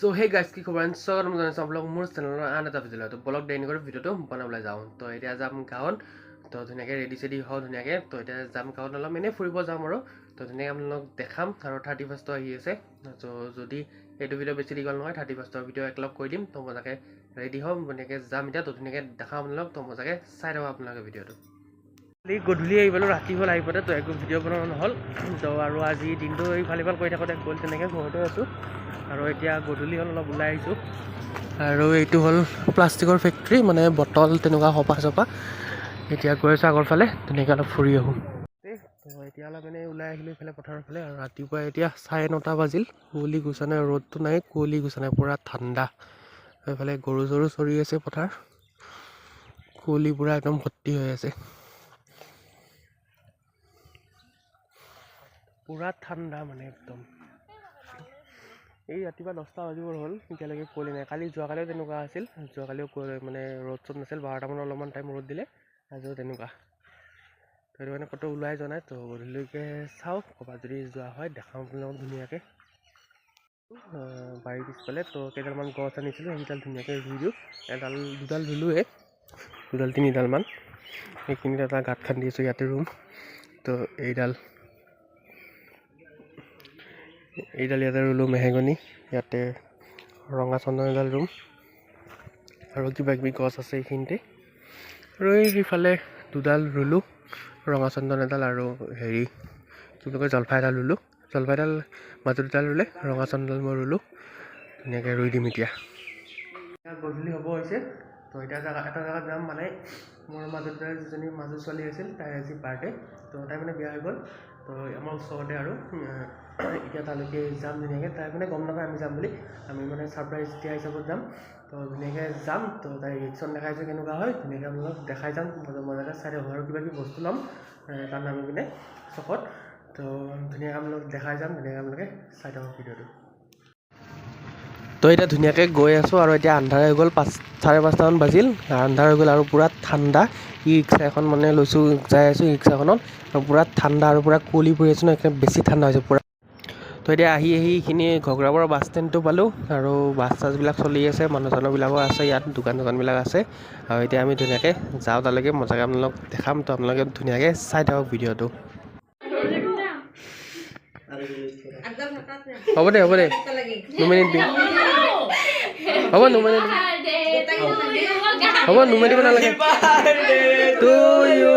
চ' সেই গাইজ কি খবৰ? স্বাগতম জনাইছোঁ আপোনালোক মোৰ চেনেলৰ আন এটা ভিডিঅ'লৈ তো বলক দেৰি নকৰি ভিডিঅ'টো বনাবলৈ যাওঁ। তো এতিয়া যাম গাঁৱত। তো ধুনীয়াকৈ ৰেডি চেডি হওঁ ধুনীয়াকৈ। তো এতিয়া যাম গাঁৱত অলপ এনেই ফুৰিব যাম আৰু। তো ধুনীয়াকৈ আপোনালোক দেখাম আৰু থাৰ্টি ফাৰ্ষ্টটো আহি আছে। ত' যদি এইটো ভিডিঅ' বেছি দীঘল নহয় থাৰ্টি ফাৰ্ষ্টৰ ভিডিঅ' একলগ কৰি দিম। তো মজাকৈ ৰেডি হ'ম ধুনীয়াকৈ যাম এতিয়া। তো ধুনীয়াকৈ দেখাম আপোনালোক তো মজাকৈ চাই থাকক আপোনালোকে ভিডিঅ'টো কালি গধূলি আহি পালোঁ ৰাতি হ'ল আহি পাওঁতে। তো একো ভিডিঅ' বনোৱা নহ'ল। তো আৰু আজি দিনটো ইফাল সিফাল কৰি থাকোঁতে গ'ল তেনেকৈ ঘৰতে আছোঁ। আৰু এতিয়া গধূলি হ'ল অলপ ওলাই আহিছোঁ। আৰু এইটো হ'ল প্লাষ্টিকৰ ফেক্টৰী মানে বটল তেনেকুৱা সপা চপা। এতিয়া গৈ আছোঁ আগৰ ফালে ধুনীয়াকৈ অলপ ফুৰি আহোঁ। তো এতিয়া অলপ এনেই ওলাই আহিলোঁ ইফালে পথাৰৰ ফালে আৰু ৰাতিপুৱা এতিয়া চাৰে নটা বাজিল। কুঁৱলী গুছা নাই ৰ'দটো নাই কুঁৱলী গুছা নাই পূৰা ঠাণ্ডা। এইফালে গৰু চৰু চৰি আছে পথাৰ। কুঁৱলী পূৰা একদম ভৰ্তি হৈ আছে। পূৰা ঠাণ্ডা মানে একদম। এই ৰাতিপুৱা দহটা বাজিবৰ হ'ল এতিয়ালৈকে কুঁৱলী নাই। কালি যোৱাকালিও তেনেকুৱা আছিল যোৱাকালিও মানে ৰ'দ চ'দ নাছিল বাৰটামানত অলপমান টাইম ৰ'দ দিলে আজিও তেনেকুৱা। সেইটো কাৰণে ক'তো ওলাই যোৱা নাই তো গধূলিলৈকে চাওঁ ক'ৰবাত যদি যোৱা হয় দেখাওঁ আপোনালোকক ধুনীয়াকৈ। বাৰীৰ পিছফালে তো কেইডালমান গছ আনিছিলোঁ সেইকেইডাল ধুনীয়াকৈ ৰুই দিওঁ। এডাল দুডাল ৰুলোৱে দুডাল তিনিডালমান। সেইখিনিত এটা গাঁত খান্দি আছোঁ ইয়াতে ৰুম। তো এইডাল এইডাল ইয়াতে ৰুলোঁ মেহেগনি ইয়াতে ৰঙা চন্দন এডাল ৰুম আৰু কিবা কিবি গছ আছে এইখিনিতে। আৰু এই সিফালে দুডাল ৰুলোঁ ৰঙা চন্দন এডাল আৰু হেৰি কি বুলি কয় জলফাই এডাল ৰুলোঁ। জলফাইডাল মাজত দুডাল ৰুলে ৰঙা চন্দন মই ৰুলোঁ। ধুনীয়াকৈ ৰুই দিম এতিয়া। গধূলি হ'ব হৈছে তো এতিয়া জেগা এটা জেগাত যাম মানে মোৰ মাজত যিজনী মাজু ছোৱালী আছিল তাইৰ আজি বাৰ্থডে তো তাই মানে বিয়া হৈ গ'ল। তো আমাৰ ওচৰতে আৰু এতিয়া তালৈকে যাম ধুনীয়াকৈ, তাই মানে গম নাপায় আমি যাম বুলি। আমি মানে ছাৰপ্ৰাইজ দিয়া হিচাপত যাম। তো ধুনীয়াকৈ যাম, তো তাই ৰিয়েকশ্যন দেখাইছে কেনেকুৱা হয়, ধুনীয়াকৈ আপোনালোক দেখাই যাম মজাকৈ চাই থাকোঁ আৰু কিবা কিবি বস্তু ল'ম তাত নামি পিনে চকত। তো ধুনীয়াকৈ আপোনালোক দেখাই যাম, ধুনীয়াকৈ আপোনালোকে চাই থাকক ভিডিঅ'টো। তো এতিয়া ধুনীয়াকৈ গৈ আছোঁ, আৰু এতিয়া আন্ধাৰ হৈ গ'ল, পাঁচ চাৰে পাঁচটামান বাজিল। আন্ধাৰ হৈ গ'ল আৰু পূৰা ঠাণ্ডা। ই ৰিক্সা এখন মানে লৈছোঁ, যাই আছোঁ ৰিক্সাখনত। আৰু পূৰা ঠাণ্ডা আৰু পূৰা কুঁৱলী পৰি আছোঁ ন বেছি ঠাণ্ডা হৈছে, পূৰা। তো এতিয়া আহি আহি এইখিনি ঘগ্ৰাপাৰা বাছ ষ্টেণ্ডটো পালোঁ আৰু বাছ চাছবিলাক চলি আছে মানুহ চানুহবিলাকো আছে ইয়াত দোকান চোকানবিলাক আছে আৰু এতিয়া আমি ধুনীয়াকৈ যাওঁ তালৈকে মজাকৈ আপোনালোক দেখাম তো আপোনালোকে ধুনীয়াকৈ চাই থাকক ভিডিঅ'টো হ'ব দে হ'ব দে নুমেনি দিম হ'ব নুমেনি দিম হ'ব নুমেনি দিব নালাগে টু ইউ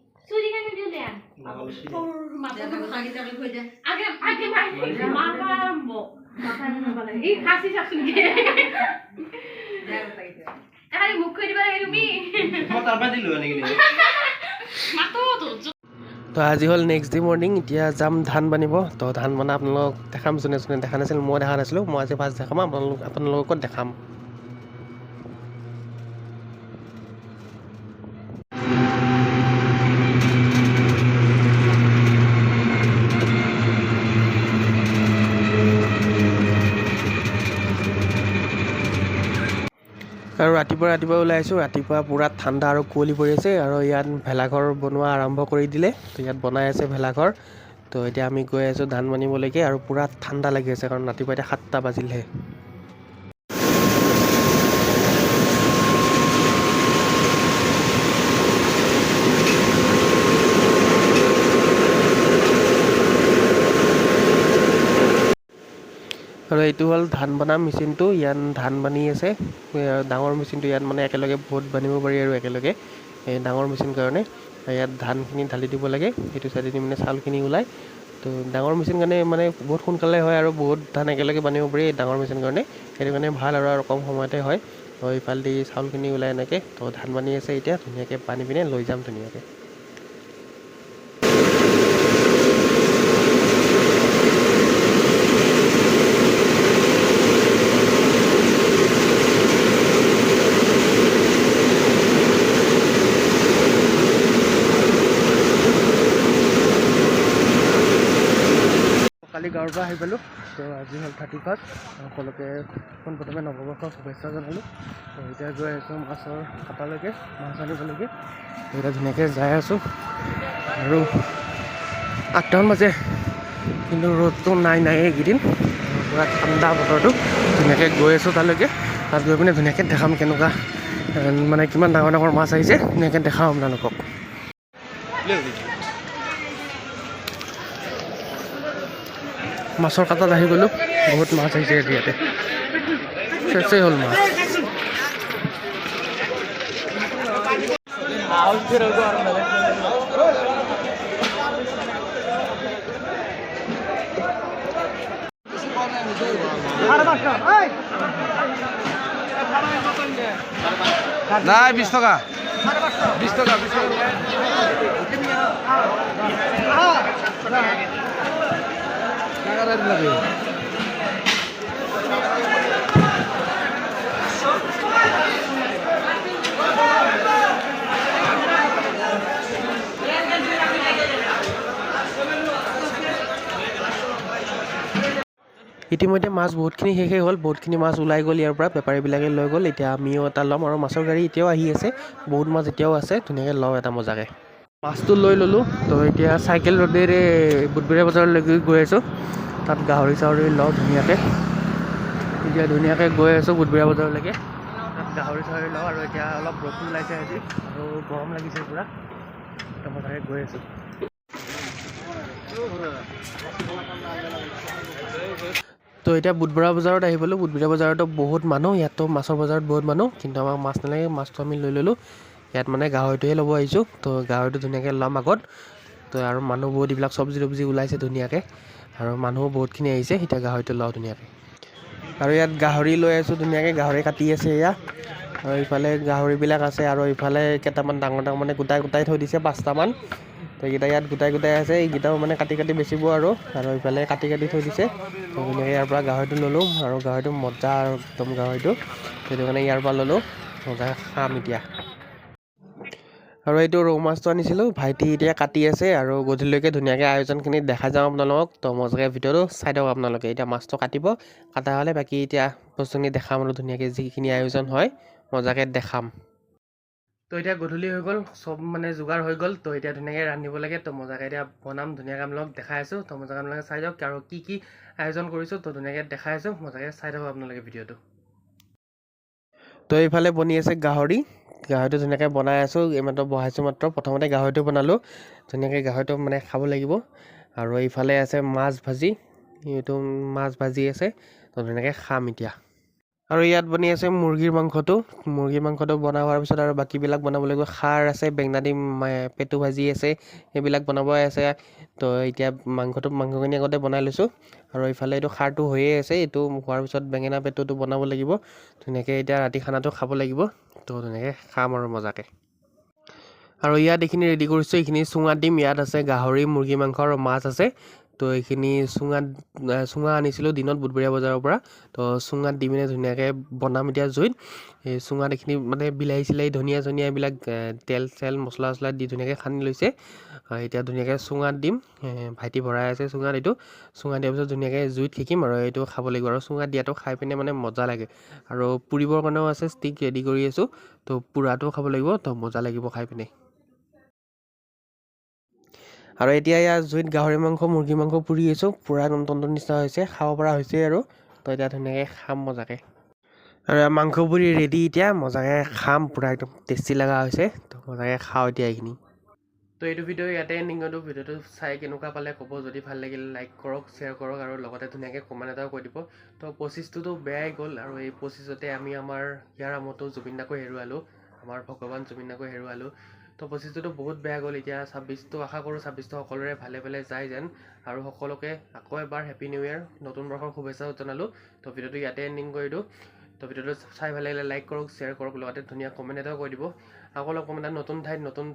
মুখ কৰি দিব লাগে তুমি মই তাৰ পৰা দিলো এনেকে মাতো তো আজি হ'ল নেক্সট ডে মৰ্ণিং এতিয়া যাম ধান বানিব। তো ধান বনা আপোনালোকক দেখাম যোনে যোনে দেখা নাছিল মই দেখা নাছিলোঁ। মই আজি ফাৰ্ষ্ট দেখাম আপোনালোক আপোনালোকক দেখাম। আৰু ৰাতিপুৱা ৰাতিপুৱা ওলাই আহিছোঁ। ৰাতিপুৱা পূৰা ঠাণ্ডা আৰু কুঁৱলী পৰি আছে আৰু ইয়াত ভেলাঘৰ বনোৱা আৰম্ভ কৰি দিলে। তো ইয়াত বনাই আছে ভেলাঘৰ। তো এতিয়া আমি গৈ আছোঁ ধান বানিবলৈকে আৰু পূৰা ঠাণ্ডা লাগি আছে কাৰণ ৰাতিপুৱা এতিয়া সাতটা বাজিলহে। আৰু এইটো হ'ল ধান বনা মেচিনটো, ইয়াত ধান বানি আছে। ডাঙৰ মেচিনটো ইয়াত মানে একেলগে বহুত বানিব পাৰি আৰু একেলগে এই ডাঙৰ মেচিন কাৰণে। ইয়াত ধানখিনি ঢালি দিব লাগে সেইটো চাইডেদি মানে চাউলখিনি ওলায় তো, ডাঙৰ মেচিন কাৰণে মানে বহুত সোনকালে হয় আৰু বহুত ধান একেলগে বানিব পাৰি এই ডাঙৰ মেচিন কাৰণে। সেইটো কাৰণে ভালো আৰু আৰু কম সময়তে হয়। তো, ইফালেদি চাউলখিনি ওলাই এনেকৈ। তো, ধান বানি আছে এতিয়া, ধুনীয়াকৈ বানি পিনে লৈ যাম ধুনীয়াকৈ। গাঁৱৰ পৰা আহি পালোঁ। তো আজি হ'ল থাৰ্টি ফাৰ্ষ্ট। সকলোকে পোনপ্ৰথমে নৱবৰ্ষৰ শুভেচ্ছা জনালোঁ। তো এতিয়া গৈ আছোঁ মাছৰ কাটালৈকে মাছ আনিবলৈকে। এতিয়া ধুনীয়াকৈ যাই আছোঁ। আৰু আঠটামান বাজে। কিন্তু ৰ'দটো নাই নাই এইকেইদিন। পূৰা ঠাণ্ডা বতৰটো। ধুনীয়াকৈ গৈ আছোঁ তালৈকে। তাত গৈ পিনে ধুনীয়াকৈ দেখাম কেনেকুৱা মানে কিমান ডাঙৰ ডাঙৰ মাছ আহিছে। ধুনীয়াকৈ দেখাম আপোনালোকক। মাছৰ কাটাত আহি গ'লোঁ। বহুত মাছ আহিছে ইয়াতে। চেচেই হ'ল মাছ। নাই, বিশ টকা। বিশ টকা বিশ টকা। ইতিমধ্যে মাছ বহুতখিনি শেষেই হ'ল বহুতখিনি মাছ ওলাই গ'ল ইয়াৰ পৰা, বেপাৰীবিলাকে লৈ গ'ল। এতিয়া আমিও এটা ল'ম আৰু মাছৰ গাড়ী এতিয়াও আহি আছে, বহুত মাছ এতিয়াও আছে, ধুনীয়াকৈ লওঁ এটা মজাকৈ। মাছটো লৈ ল'লোঁ। তো এতিয়া চাইকেল ৰ'ডেৰে বুধবৰীয়া বজাৰলৈকে গৈ আছোঁ। তাত গাহৰি চাহৰি লওঁ ধুনীয়াকৈ। এতিয়া ধুনীয়াকৈ গৈ আছোঁ বুধবৰীয়া বজাৰলৈকে। তাত গাহৰি চাহৰি লওঁ আৰু এতিয়া অলপ বৰষুণ ওলাইছে আজি আৰু গৰম লাগিছে পূৰা। তো গৈ আছোঁ। তো এতিয়া বুধবৰা বজাৰত আহি পালোঁ। বুধবৰীয়া বজাৰতো বহুত মানুহ, ইয়াতো মাছৰ বজাৰত বহুত মানুহ, কিন্তু আমাক মাছ নালাগে, মাছটো আমি লৈ ল'লোঁ। ইয়াত মানে গাহৰিটোহে ল'ব আহিছোঁ। তো গাহৰিটো ধুনীয়াকৈ ল'ম আগত। তো আৰু মানুহ বহুত এইবিলাক চব্জি তব্জি ওলাইছে ধুনীয়াকৈ। আৰু মানুহো বহুতখিনি আহিছে এতিয়া গাহৰিটো লওঁ ধুনীয়াকৈ। আৰু ইয়াত গাহৰি লৈ আছোঁ ধুনীয়াকৈ গাহৰি কাটি আছে এয়া। আৰু ইফালে গাহৰিবিলাক আছে আৰু ইফালে কেইটামান ডাঙৰ ডাঙৰ মানে গোটাই গোটাই থৈ দিছে পাঁচটামান। তো এইকেইটা ইয়াত গোটাই গোটাই আছে এইকেইটাও মানে কাটি কাটি বেচিব আৰু। আৰু ইফালে কাটি কাটি থৈ দিছে। তো ধুনীয়াকৈ ইয়াৰ পৰা গাহৰিটো ল'লোঁ। আৰু গাহৰিটো মজা আৰু একদম গাহৰিটো। সেইটো কাৰণে ইয়াৰ পৰা ল'লোঁ। মজাকৈ খাম এতিয়া। আৰু এইটো ৰৌ মাছটো আনিছিলোঁ ভাইটি এতিয়া কাটি আছে আৰু গধূলিলৈকে ধুনীয়াকৈ আয়োজনখিনি দেখাই যাওঁ আপোনালোকক। তো মজাকৈ ভিডিঅ'টো চাই দিয়ক আপোনালোকে এতিয়া মাছটো কাটিব কাটা হ'লে বাকী এতিয়া বস্তুখিনি দেখাম আৰু ধুনীয়াকৈ যিখিনি আয়োজন হয় মজাকৈ দেখাম। তো এতিয়া গধূলি হৈ গ'ল চব মানে যোগাৰ হৈ গ'ল তো এতিয়া ধুনীয়াকৈ ৰান্ধিব লাগে তো মজাকৈ এতিয়া বনাম ধুনীয়াকৈ আপোনালোকক দেখাই আছোঁ তো মজাকৈ আপোনালোকে চাই যাওক আৰু কি কি আয়োজন কৰিছোঁ তো ধুনীয়াকৈ দেখাই আছোঁ মজাকৈ চাই থাকক আপোনালোকে ভিডিঅ'টো। তো এইফালে বনি আছে গাহৰি। গাহৰিটো ধুনীয়াকৈ বনাই আছোঁ এইমাত্ৰ বহাইছোঁ মাত্ৰ। প্ৰথমতে গাহৰিটো বনালোঁ ধুনীয়াকৈ গাহৰিটো মানে খাব লাগিব। আৰু এইফালে আছে মাছ ভাজি এইটো মাছ ভাজি আছে তো ধুনীয়াকৈ খাম এতিয়া। আৰু ইয়াত বনি আছে মুৰ্গীৰ মাংসটো। মুৰ্গীৰ মাংসটো বনাই হোৱাৰ পিছত আৰু বাকীবিলাক বনাব লাগিব। খাৰ আছে বেঙেনা দি পেটু ভাজি আছে সেইবিলাক বনাবই আছে। তো এতিয়া মাংসটো মাংসখিনি আগতে বনাই লৈছোঁ। আৰু ইফালে এইটো খাৰটো হৈয়ে আছে এইটো হোৱাৰ পিছত বেঙেনা পেটুটো বনাব লাগিব। ধুনীয়াকৈ এতিয়া ৰাতি খানাটো খাব লাগিব। তো ধুনীয়াকৈ খাম আৰু মজাকৈ। আৰু ইয়াত এইখিনি ৰেডি কৰিছোঁ এইখিনি চুঙাত দিম ইয়াত আছে গাহৰি মুৰ্গী মাংস আৰু মাছ আছে। তো এইখিনি চুঙাত চুঙা আনিছিলোঁ দিনত বুধবৰীয়া বজাৰৰ পৰা। তো চুঙাত দি পিনে ধুনীয়াকৈ বনাম এতিয়া জুইত। এই চুঙাত এইখিনি মানে বিলাহী চিলাহী ধনিয়া চনিয়া এইবিলাক তেল চেল মছলা চছলা দি ধুনীয়াকৈ সানি লৈছে। এতিয়া ধুনীয়াকৈ চুঙাত দিম। ভাইটি ভৰাই আছে চুঙাত এইটো। চুঙাত দিয়াৰ পিছত ধুনীয়াকৈ জুইত সেকিম আৰু এইটো খাব লাগিব। আৰু চুঙাত দিয়াটো খাই পিনে মানে মজা লাগে। আৰু পুৰিবৰ কাৰণেও আছে ষ্টিক ৰেডি কৰি আছোঁ। তো পুৰাটোও খাব লাগিব। তো মজা লাগিব খাই পিনে। আৰু এতিয়া ইয়াত জুইত গাহৰি মাংস মুৰ্গী মাংস পুৰি আছোঁ। পূৰা নতুন নিচিনা হৈছে খাব পৰা হৈছে আৰু। তো এতিয়া ধুনীয়াকৈ খাম মজাকৈ। আৰু ইয়াৰ মাংস পুৰি ৰেডি এতিয়া মজাকৈ খাম পূৰা একদম টেষ্টি লগা হৈছে। তো মজাকৈ খাওঁ এতিয়া এইখিনি। তো এইটো ভিডিঅ' ইয়াতে এণ্ডিং কৰিলোঁ ভিডিঅ'টো চাই কেনেকুৱা পালে ক'ব। যদি ভাল লাগিলে লাইক কৰক শ্বেয়াৰ কৰক আৰু লগতে ধুনীয়াকৈ কমেণ্ট এটাও কৈ দিব। তো পঁচিছটোতো বেয়াই গ'ল আৰু এই পঁচিছতে আমি আমাৰ ইয়াৰ আমতো জুবিন দাকো হেৰুৱালোঁ। আমাৰ ভগৱান জুবিন দাকো হেৰুৱালোঁ। তো পঁচিছটোতো বহুত বেয়া গ'ল এতিয়া ছাব্বিছটো আশা কৰোঁ ছাব্বিছটো সকলোৰে ভালে ভালে যায় যেন আৰু সকলোকে আকৌ এবাৰ হেপী নিউ ইয়েৰ নতুন বৰ্ষৰ শুভেচ্ছা জনালোঁ তো ভিডিঅ'টো ইয়াতে এণ্ডিং কৰি দিওঁ তো ভিডিঅ'টো চাই ভাল লাগিলে লাইক কৰক শ্বেয়াৰ কৰক লগতে ধুনীয়া কমেণ্ট এটাও কৈ দিব আকৌ লগ পাম এটা নতুন ঠাইত নতুন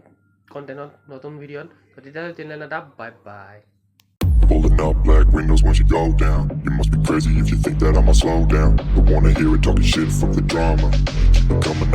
কণ্টেণ্টত নতুন ভিডিঅ'ত তো তেতিয়াহ'লে তেনেহ'লে এটা bye bye Pulling up black windows once you go down. You must be crazy if you think that I'ma slow down. Don't wanna hear it talking shit from the drama. Coming up.